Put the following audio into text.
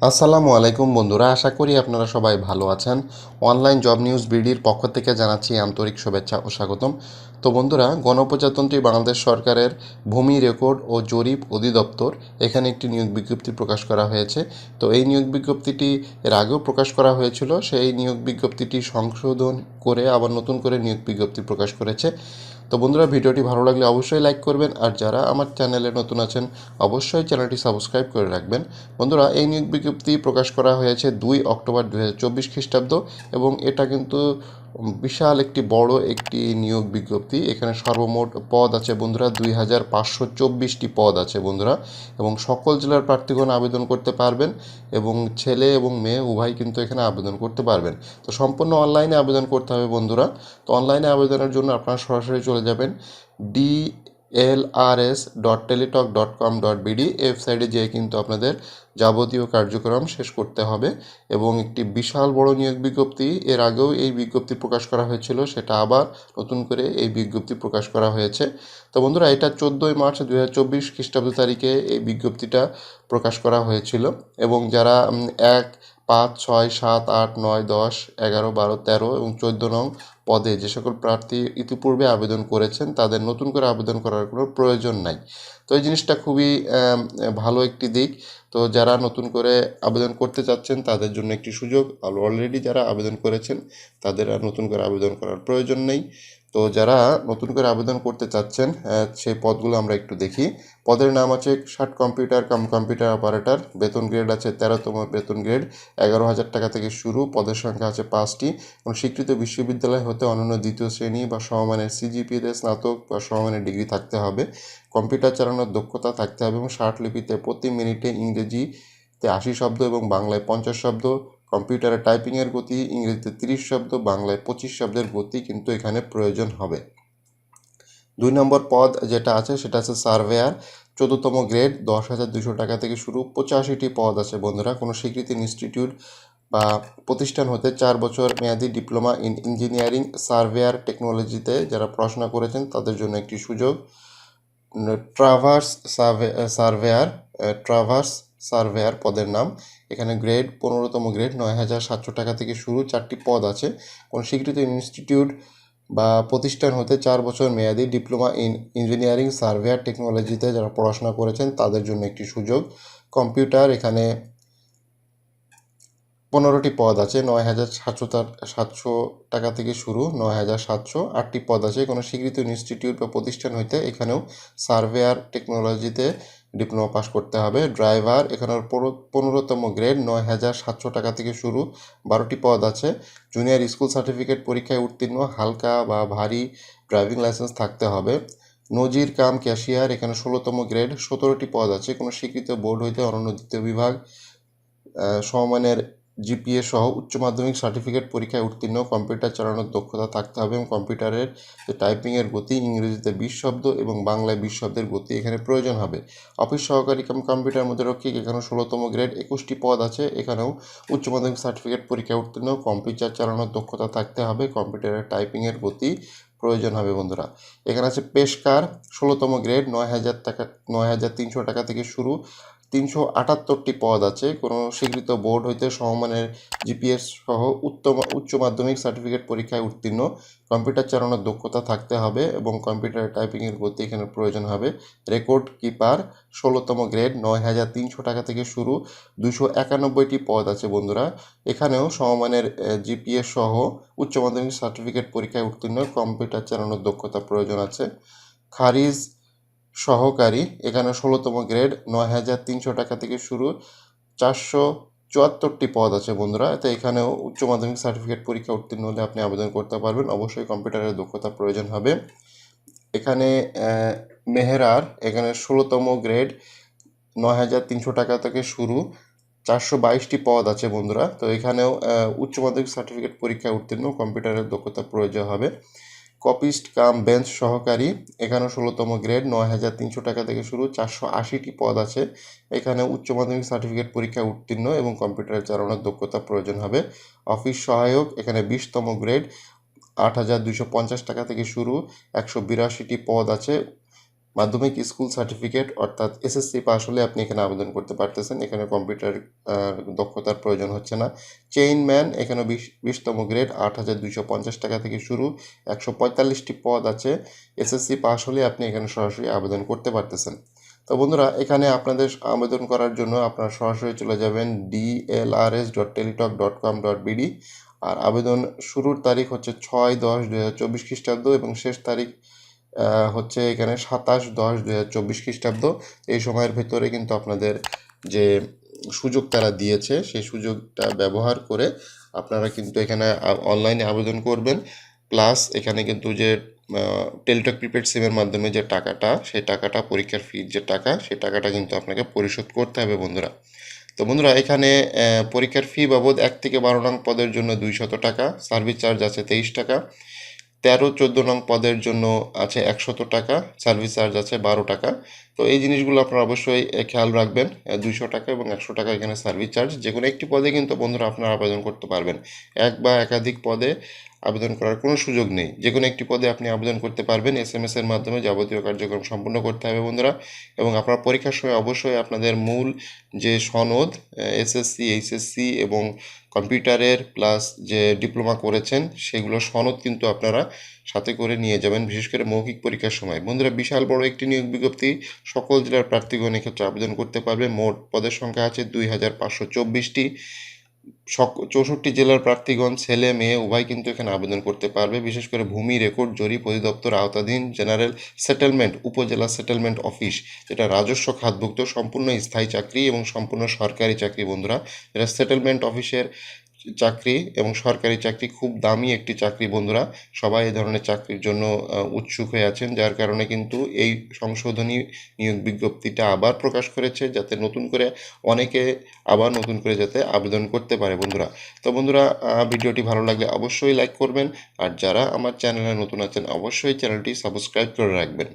আসসালামু আলাইকুম বন্ধুরা, আশা করি আপনারা সবাই ভালো আছেন। অনলাইন জব নিউজ বিডির পক্ষ থেকে জানাচ্ছি আন্তরিক শুভেচ্ছা ও স্বাগতম। তো বন্ধুরা, গণপ্রজাতন্ত্রী বাংলাদেশ সরকারের ভূমি রেকর্ড ও জরিপ অধিদপ্তর এখানে একটি নিয়োগ বিজ্ঞপ্তি প্রকাশ করা হয়েছে। তো এই নিয়োগ বিজ্ঞপ্তিটি এর আগেও প্রকাশ করা হয়েছিল, সেই নিয়োগ বিজ্ঞপ্তিটি সংশোধন করে আবার নতুন করে নিয়োগ বিজ্ঞপ্তি প্রকাশ করেছে। তো বন্ধুরা, ভিডিওটি ভালো লাগলে অবশ্যই লাইক করবেন, আর যারা আমার চ্যানেলে নতুন আছেন, অবশ্যই চ্যানেলটি সাবস্ক্রাইব করে রাখবেন। বন্ধুরা, এই নিয়োগ বিজ্ঞপ্তি প্রকাশ করা হয়েছে দুই অক্টোবর দু হাজার চব্বিশ খ্রিস্টাব্দ, এবং এটা কিন্তু বিশাল একটি বড় একটি নিয়োগ বিজ্ঞপ্তি। এখানে সর্বমোট পদ আছে বন্ধুরা দুই হাজার পাঁচশো চব্বিশটি পদ আছে বন্ধুরা এবং সকল জেলার প্রার্থীগণ আবেদন করতে পারবেন এবং ছেলে এবং মেয়ে উভয় কিন্তু এখানে আবেদন করতে পারবেন। তো সম্পূর্ণ অনলাইনে আবেদন করতে হবে বন্ধুরা। তো অনলাইনে আবেদনের জন্য আপনারা সরাসরি চলে যাবেন D L R S dot Teletalk dot com dot BD, ওয়েবসাইটে যেয়ে কিন্তু আপনাদের যাবতীয় কার্যক্রম শেষ করতে হবে এবং একটি বিশাল বড় নিয়োগ বিজ্ঞপ্তি, এর আগেও এই বিজ্ঞপ্তি প্রকাশ করা হয়েছিল, সেটা আবার নতুন করে এই বিজ্ঞপ্তি প্রকাশ করা হয়েছে। তো বন্ধুরা, এটা চোদ্দোই মার্চ দু হাজার চব্বিশ খ্রিস্টাব্দ তারিখে এই বিজ্ঞপ্তিটা প্রকাশ করা হয়েছিল এবং যারা এক, পাঁচ, ছয়, সাত, আট, নয়, দশ, এগারো, বারো, তেরো এবং চোদ্দ নং পদে যে সকল প্রার্থী ইতিপূর্বে আবেদন করেছেন, তাদের নতুন করে আবেদন করার কোনো প্রয়োজন নাই। তো এই জিনিসটা খুবই ভালো একটি দিক। তো যারা নতুন করে আবেদন করতে চাচ্ছেন, তাদের জন্য একটি সুযোগ। আর অলরেডি যারা আবেদন করেছেন, তাদের আর নতুন করে আবেদন করার প্রয়োজন নেই। তো যারা নতুন করে আবেদন করতে চাচ্ছেন সেই পদগুলো আমরা একটু দেখি। পদের নাম আছে ষাট কম্পিউটার, কাম কম্পিউটার অপারেটর। বেতন গ্রেড আছে তেরোতম বেতন গ্রেড, এগারো হাজার টাকা থেকে শুরু। পদের সংখ্যা আছে পাঁচটি। এবং স্বীকৃত বিশ্ববিদ্যালয় অনন্য দ্বিতীয় শ্রেণি বা সমমানের সিজিপিতে স্নাতক বা সমমানের ডিগ্রি থাকতে হবে, কম্পিউটার চালানোর দক্ষতা থাকতে হবে এবং লিপিতে প্রতি মিনিটে ইংরেজিতে আশি শব্দ এবং বাংলায় পঞ্চাশ শব্দ, কম্পিউটারে টাইপিংয়ের গতি ইংরেজিতে তিরিশ শব্দ, বাংলায় পঁচিশ শব্দের গতি কিন্তু এখানে প্রয়োজন হবে। দুই নম্বর পদ যেটা আছে সেটা আছে সার্ভেয়ার চোদ্দতম গ্রেড দশ হাজার দুশো টাকা থেকে শুরু, পঁচাশিটি পদ আছে বন্ধুরা, কোনো স্বীকৃতি ইনস্টিটিউট বা প্রতিষ্ঠান হতে চার বছর মেয়াদি ডিপ্লোমা ইন ইঞ্জিনিয়ারিং, সার্ভেয়ার টেকনোলজিতে যারা পড়াশোনা করেছেন, তাদের জন্য একটি সুযোগ। Traverse survey surveyor traverse surveyor পদের নাম। এখানে গ্রেড পনেরোতম গ্রেড, নয় হাজার সাতশো টাকা থেকে শুরু, চারটি পদ আছে। কোন স্বীকৃত ইনস্টিটিউট বা প্রতিষ্ঠান হতে চার বছর মেয়াদি ডিপ্লোমা ইন ইঞ্জিনিয়ারিং, সার্ভেয়ার টেকনোলজিতে যারা পড়াশোনা করেছেন, তাদের জন্য একটি সুযোগ। কম্পিউটার, এখানে পনেরোটি পদ আছে নয় হাজার সাতশো তার সাতশো টাকা থেকে শুরু নয় হাজার সাতশো আটটি পদ আছে। কোনো স্বীকৃত ইনস্টিটিউট বা প্রতিষ্ঠান হইতে এখানেও সার্ভেয়ার টেকনোলজিতে ডিপ্লোমা পাস করতে হবে। ড্রাইভার এখানের পনেরো- পনেরোতম গ্রেড নয় হাজার সাতশো টাকা থেকে শুরু বারোটি পদ আছে। জুনিয়র স্কুল সার্টিফিকেট পরীক্ষায় উত্তীর্ণ হালকা বা ভারী ড্রাইভিং লাইসেন্স থাকতে হবে। নজির কাম ক্যাশিয়ার এখানে ষোলোতম গ্রেড সতেরোটি পদ আছে। কোনো স্বীকৃত বোর্ড হইতে অনন্য দ্বিতীয় বিভাগ আহ, সমমানের জিপিএ সহ উচ্চ মাধ্যমিক সার্টিফিকেট পরীক্ষায় উত্তীর্ণ, কম্পিউটার চালানোর দক্ষতা থাকতে হবে এবং কম্পিউটারের যে টাইপিংয়ের গতি, ইংরেজিতে বিশ শব্দ এবং বাংলায় বিশ শব্দের গতি এখানে প্রয়োজন হবে। অফিস সহকারী কাম কম্পিউটার মধ্যে রক্ষিক এখানে ষোলোতম গ্রেড, একুশটি পদ আছে, এখানেও উচ্চ মাধ্যমিক সার্টিফিকেট পরীক্ষায় উত্তীর্ণ, কম্পিউটার চালানোর দক্ষতা থাকতে হবে, কম্পিউটারের টাইপিংয়ের গতি প্রয়োজন হবে বন্ধুরা। এখানে আছে পেশকার, ষোলোতম গ্রেড, নয় হাজার টাকা, নয় হাজার তিনশো টাকা থেকে শুরু। তিনশো আটাত্তরটি পদ আছে। কোনো স্বীকৃত বোর্ড হইতে সমমানের জিপিএস সহ উত্তম, উচ্চ মাধ্যমিক সার্টিফিকেট পরীক্ষায় উত্তীর্ণ। কম্পিউটার চালানোর দক্ষতা থাকতে হবে এবং কম্পিউটার টাইপিংয়ের গতি এখানে প্রয়োজন হবে। রেকর্ড কিপার, ষোলোতম গ্রেড, নয় হাজার তিনশো টাকা থেকে শুরু। দুশো একানব্বইটি পদ আছে বন্ধুরা। এখানেও সমমানের জিপিএস সহ উচ্চ মাধ্যমিক সার্টিফিকেট পরীক্ষায় উত্তীর্ণ। কম্পিউটার চালানোর দক্ষতা প্রয়োজন আছে। খারিজ সহকারী, এখানে ষোলোতম গ্রেড, নয় হাজার তিনশো টাকা থেকে শুরু, চারশো চুয়াত্তরটি পদ আছে বন্ধুরা। তো এখানেও উচ্চ মাধ্যমিক সার্টিফিকেট পরীক্ষা উত্তীর্ণ হলে আপনি আবেদন করতে পারবেন। অবশ্যই কম্পিউটারের দক্ষতা প্রয়োজন হবে। এখানে মেহেরার, এখানে ষোলোতম গ্রেড, নয় হাজার তিনশো টাকা থেকে শুরু, চারশো বাইশটি পদ আছে বন্ধুরা। তো এখানেও উচ্চ মাধ্যমিক সার্টিফিকেট পরীক্ষা উত্তীর্ণ, কম্পিউটারের দক্ষতা প্রয়োজন হবে। কপিস্ট কাম বেঞ্চ সহকারী এখানে ষোলোতম গ্রেড নয় হাজার তিনশো টাকা থেকে শুরু, চারশো আশিটি পদ আছে। এখানে উচ্চ মাধ্যমিক সার্টিফিকেট পরীক্ষা উত্তীর্ণ এবং কম্পিউটার চালানোর দক্ষতা প্রয়োজন হবে। অফিস সহায়ক, এখানে বিশতম গ্রেড, আট হাজার দুশো পঞ্চাশ টাকা থেকে শুরু, একশো বিরাশিটি পদ আছে। মাধ্যমিক স্কুল সার্টিফিকেট, অর্থাৎ এসএসসি পাস হলে আপনি এখানে আবেদন করতে পারতেছেন। এখানে কম্পিউটার দক্ষতার প্রয়োজন হচ্ছে না। চেইনম্যান এখানে বিশ, বিশতম গ্রেড আট হাজার দুইশো পঞ্চাশ টাকা থেকে শুরু। একশো পঁয়তাল্লিশটি পদ আছে। এসএসসি পাস হলে আপনি এখানে সরাসরি আবেদন করতে পারতেছেন। তো বন্ধুরা, এখানে আপনাদের আবেদন করার জন্য আপনারা সরাসরি চলে যাবেন DLRS dot Teletalk dot com dot BD আর আবেদন শুরুর তারিখ হচ্ছে ছয় দশ দু হাজার চব্বিশ খ্রিস্টাব্দ এবং শেষ তারিখ হচ্ছে এখানে সাতাশ দশ দুই হাজার চব্বিশ খ্রিস্টাব্দ। এই সময়ের ভেতরে কিন্তু আপনাদের যে সুযোগ তারা দিয়েছে, সেই সুযোগটা ব্যবহার করে আপনারা কিন্তু এখানে অনলাইনে আবেদন করবেন। প্লাস এখানে কিন্তু যে টেলিটক প্রিপেড সিমের মাধ্যমে যে টাকাটা, সেই টাকাটা, পরীক্ষার ফির যে টাকা, সেই টাকাটা কিন্তু আপনাকে পরিশোধ করতে হবে বন্ধুরা। তো বন্ধুরা, এখানে পরীক্ষার ফি বাবদ এক থেকে বারো নং পদের জন্য দুইশত টাকা সার্ভিস চার্জ আছে তেইশ টাকা। তেরো চোদ্দ নং পদের জন্য আছে একশত টাকা সার্ভিস চার্জ আছে বারো টাকা। তো এই জিনিসগুলো আপনারা অবশ্যই খেয়াল রাখবেন। দুইশো টাকা এবং একশো টাকা এখানে সার্ভিস চার্জ যে কোনো একটি পদে কিন্তু বন্ধুরা আপনারা আবেদন করতে পারবেন। এক বা একাধিক পদে আবেদন করার কোনো সুযোগ নেই। যে কোনো একটি পদে আপনি আবেদন করতে পারবেন এস এম এর মাধ্যমে যাবতীয় কার্যক্রম সম্পূর্ণ করতে হবে বন্ধুরা। এবং আপনার পরীক্ষার সময় অবশ্যই আপনাদের মূল যে সনদ এসএসসি এইচএসসি এবং কম্পিউটারের প্লাস যে ডিপ্লোমা করেছেন, সেগুলো সনদ কিন্তু আপনারা সাথে করে নিয়ে যাবেন, বিশেষ করে মৌখিক পরীক্ষার সময়। বন্ধুরা, বিশাল বড় একটি নিয়োগ বিজ্ঞপ্তি। সকল জেলার প্রার্থীগণ এক্ষেত্রে আবেদন করতে পারবে। মোট পদের সংখ্যা আছে দুই হাজার পাঁচশো চব্বিশটি। চৌষট্টি জেলার প্রার্থীগণ, ছেলে, মেয়ে, উভয় কিন্তু এখানে আবেদন করতে পারবে। বিশেষ করে ভূমি, রেকর্ড, জরিপ, অধিদপ্তর, আওতাধীন, general settlement, upazila settlement office, যেটা রাজস্ব খাতভুক্ত, সম্পূর্ণ স্থায়ী চাকরি এবং সম্পূর্ণ সরকারি চাকরি, বন্ধুরা। যেটা সেটেলমেন্ট অফিসের চাকরি এবং সরকারি চাকরি, খুব দামি একটি চাকরি বন্ধুরা। সবাই এই ধরনের চাকরির জন্য উৎসুক হয়ে আছেন, যার কারণে কিন্তু এই সংশোধনী নিয়োগ বিজ্ঞপ্তিটা আবার প্রকাশ করেছে, যাতে নতুন করে অনেকে আবার নতুন করে যাতে আবেদন করতে পারে বন্ধুরা। তো বন্ধুরা ভিডিওটি ভালো লাগলে অবশ্যই লাইক করবেন, আর যারা আমার চ্যানেলে নতুন আছেন, অবশ্যই চ্যানেলটি সাবস্ক্রাইব করে রাখবেন।